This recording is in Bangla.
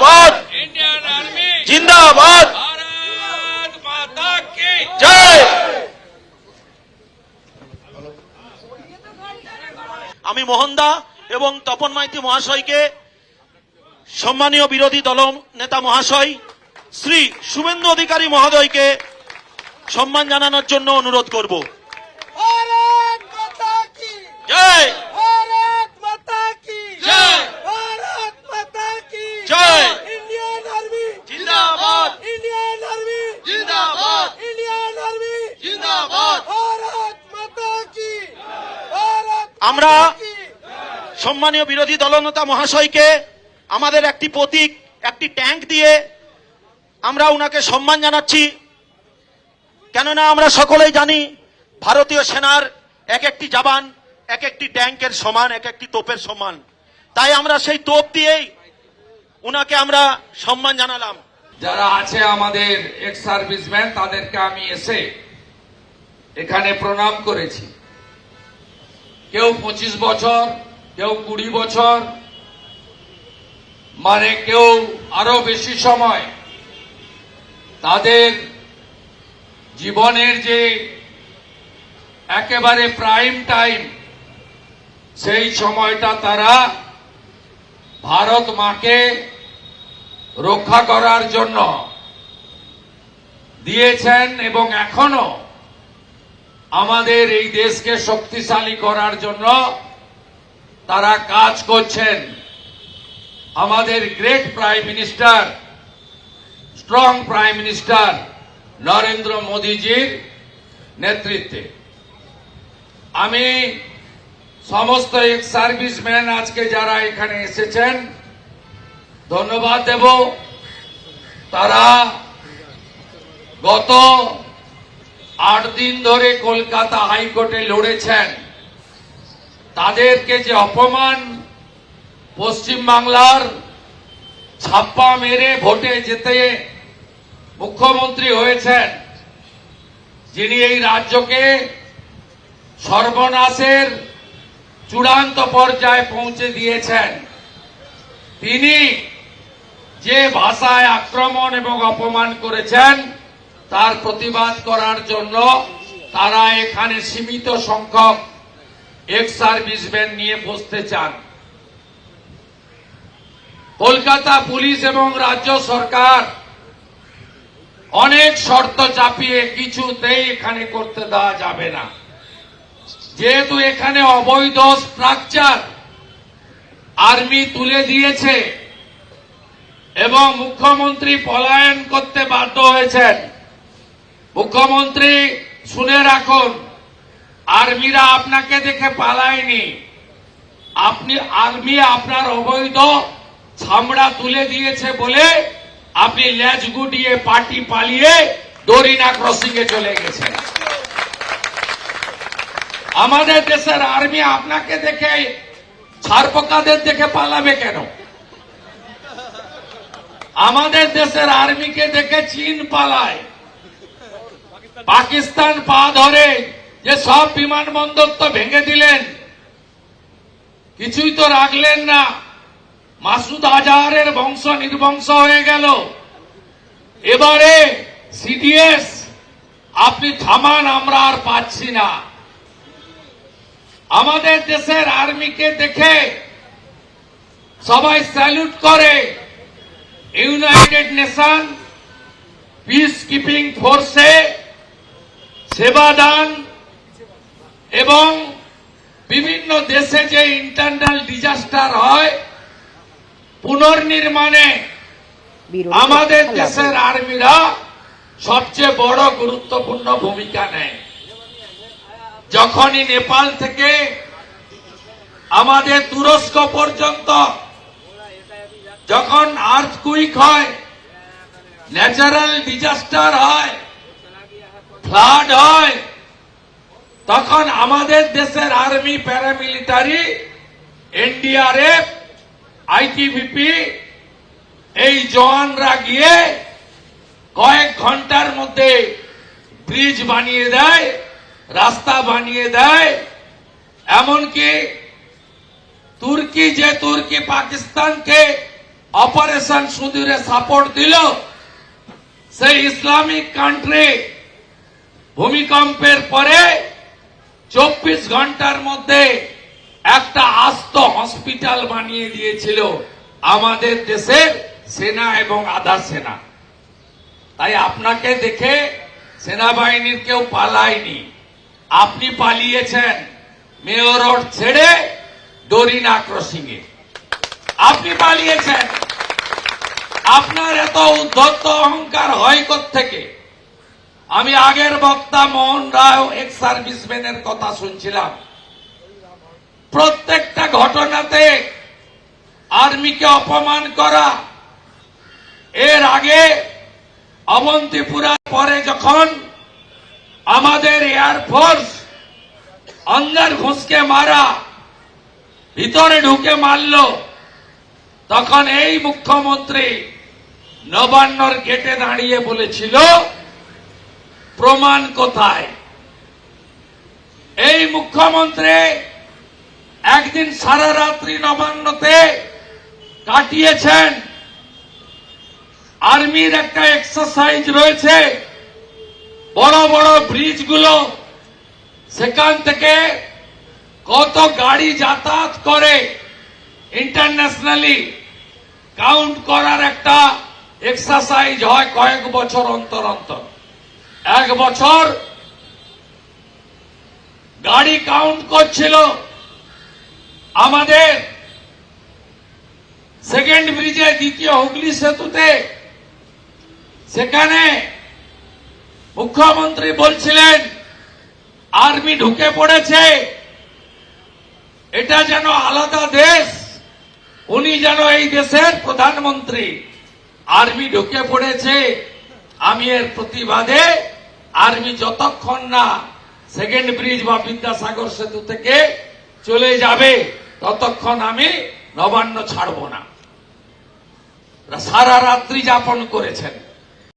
জিন্দাবাদ। জিন্দাবাদ। আমি মোহনদা এবং তপন মাইতি মহাশয়কে সম্মানীয় বিরোধী দল নেতা মহাশয় শ্রী শুভেন্দু অধিকারী মহোদয়কে সম্মান জানানোর জন্য অনুরোধ করব। আমরা সম্মানীয় বিরোধী দলনেতা মহাশয়কে আমাদের একটি প্রতীক, একটি ট্যাঙ্ক দিয়ে আমরা ওনাকে সম্মান জানাচ্ছি। কেননা আমরা সকলেই জানি ভারতীয় সেনার এক একটি জাবান, এক একটি ট্যাঙ্কের সমান, এক একটি তোপের সমান। তাই আমরা সেই তোপ দিয়েই উনাকে আমরা সম্মান জানালাম। যারা আছে আমাদের এক্স সার্ভিসম্যান তাদেরকে আমি এসে এখানে প্রণাম করেছি। কেউ পঁচিশ বছর, কেউ কুড়ি বছর মানে কেউ আরও বেশি সময়। তাদের জীবনের যে একেবারে প্রাইম টাইম, সেই সময়টা তারা ভারত মাকে রক্ষা করার জন্য দিয়েছেন এবং এখনও আমাদের এই দেশকে শক্তিশালী করার জন্য তারা কাজ করছেন। আমাদের great prime minister strong prime minister Narendra মোদীজির নেতৃত্বে। আমি সমস্ত এক্স সার্ভিসম্যান আজকে যারা এখানে এসেছেন, ধন্যবাদ দেব। তারা গত আট দিন ধরে কলকাতা হাইকোর্টে লড়েছেন। তাদেরকে যে অপমান পশ্চিমবাংলার ছাপ্পা মেরে ভোটে যেতে মুখ্যমন্ত্রী হয়েছেন, যিনি এই রাজ্যকে সর্বনাশের চূড়ান্ত পর্যায়ে পৌঁছে দিয়েছেন। তিনি যে ভাষায় আক্রমণ এবং অপমান করেছেন তার প্রতিবাদ করার জন্য তারা এখানে সীমিত সংখ্যক এক্স সার্ভিসম্যান নিয়ে বসতে চান। কলকাতা পুলিশ এবং রাজ্য সরকার অনেক শর্ত চাপিয়ে কিছুতেই এখানে করতে দেওয়া যাবে না। যেহেতু এখানে অবৈধ স্ট্রাকচার আর্মি তুলে দিয়েছে এবং মুখ্যমন্ত্রী পলায়ন করতে বাধ্য হয়েছেন। মুখ্যমন্ত্রী, শুনে রাখুন, আর্মিরা আপনাকে দেখে পালায়নি। আপনি, আর্মি আপনার অবৈধ ছামড়া তুলে দিয়েছে বলে আপনি ল্যাজ গুটিয়ে পার্টি পালিয়ে ডোরিনা ক্রসিং এ চলে গেছেন। আমাদের দেশের আর্মি আপনাকে দেখে ছারপোকাদের দেখে পালাবে কেন? আমাদের দেশের আর্মিকে দেখে চীন পালায়। পাকিস্তান পা ধরে যে সব বিমানবন্দর তো ভেঙে দিলেন, কিছুই তো রাখলেন না। মাসুদ আজহারের বংশ নির্বংশ হয়ে গেল। এবারে সিডিএস, আপনি থামান, আমরা আর পাচ্ছি না। আমাদের দেশের আর্মিকে দেখে সবাই স্যালুট করে, ইউনাইটেড নেশন পিস কিপিং ফোর্সে সেবাদান এবং বিভিন্ন দেশে যে ইন্টারনাল ডিজাস্টার হয় পুনর্নির্মাণে আমাদের দেশের আর্মিরা সবচেয়ে বড় গুরুত্বপূর্ণ ভূমিকা নেয়। যখনই নেপাল থেকে আমাদের তুরস্ক পর্যন্ত যখন আর্থকুইক হয় ন্যাচারাল ডিজাস্টার হয় ফ্লাড হয়। তখন আমাদের দেশের আর্মি, প্যারামিলিটারি এনডিআরএফ আইটিভিপি এই জওয়ানরা গিয়ে কয়েক ঘণ্টার মধ্যে ব্রিজ বানিয়ে দেয়, রাস্তা বানিয়ে দেয়। এমনকি তুর্কি, যে তুর্কি পাকিস্তানকে অপারেশন সুদূরে সাপোর্ট দিল, সেই ইসলামিক কান্ট্রি ভূমিকম্পের পরে চব্বিশ ঘণ্টার মধ্যে একটা আস্ত হসপিটাল বানিয়ে দিয়েছিল আমাদের দেশের সেনা এবং আধা সেনা। তাই আপনাকে দেখে সেনাবাহিনীর কেউ পালায়নি। আপনি পালিয়েছেন মেয়র রোড ছেড়ে ডোরিনা ক্রসিং এ আপনি পালিয়েছেন। আপনার এত উদ্ধত্ত অহংকার হয় থেকে আমি আগের বক্তা মোহন রায় এক্স সার্ভিসম্যানের কথা শুনছিলাম। প্রত্যেকটা ঘটনাতে আর্মিকে অপমান করা, এর আগে অবন্তিপুরার পরে যখন আমাদের এয়ারফোর্স অঙ্গার ঘুষকে মারা, ভিতরে ঢুকে মারল, তখন এই মুখ্যমন্ত্রী নবান্নর গেটে দাঁড়িয়ে বলেছিল প্রমাণ কোথায়? এই মুখ্যমন্ত্রী একদিন সারা রাত্রি নবান্নতে কাটিয়েছেন। আর্মির একটা এক্সারসাইজ রয়েছে। বড় বড় ব্রিজগুলো, সেখান থেকে কত গাড়ি যাতায়াত করে ইন্টারন্যাশনালি কাউন্ট করার একটা এক্সারসাইজ হয় কয়েক বছর অন্তর অন্তর। এক বছর গাড়ি কাউন্ট করছিল আমাদের সেকেন্ড ব্রিজে দ্বিতীয় হুগলি সেতুতে। সেখানে মুখ্যমন্ত্রী বলছিলেন আর্মি ঢুকে পড়েছে। এটা যেন আলাদা দেশ। উনি যেন এই দেশের প্রধানমন্ত্রী। আর্মি ঢুকে পড়েছে। আমি এর প্রতিবাদে আর্মি যতক্ষণ না সেকেন্ড ব্রিজ বা বিদ্যাসাগর সেতু থেকে চলে যাবে, ততক্ষণ আমি নবান্ন ছাড়ব না। সারা রাত্রি যাপন করেছেন।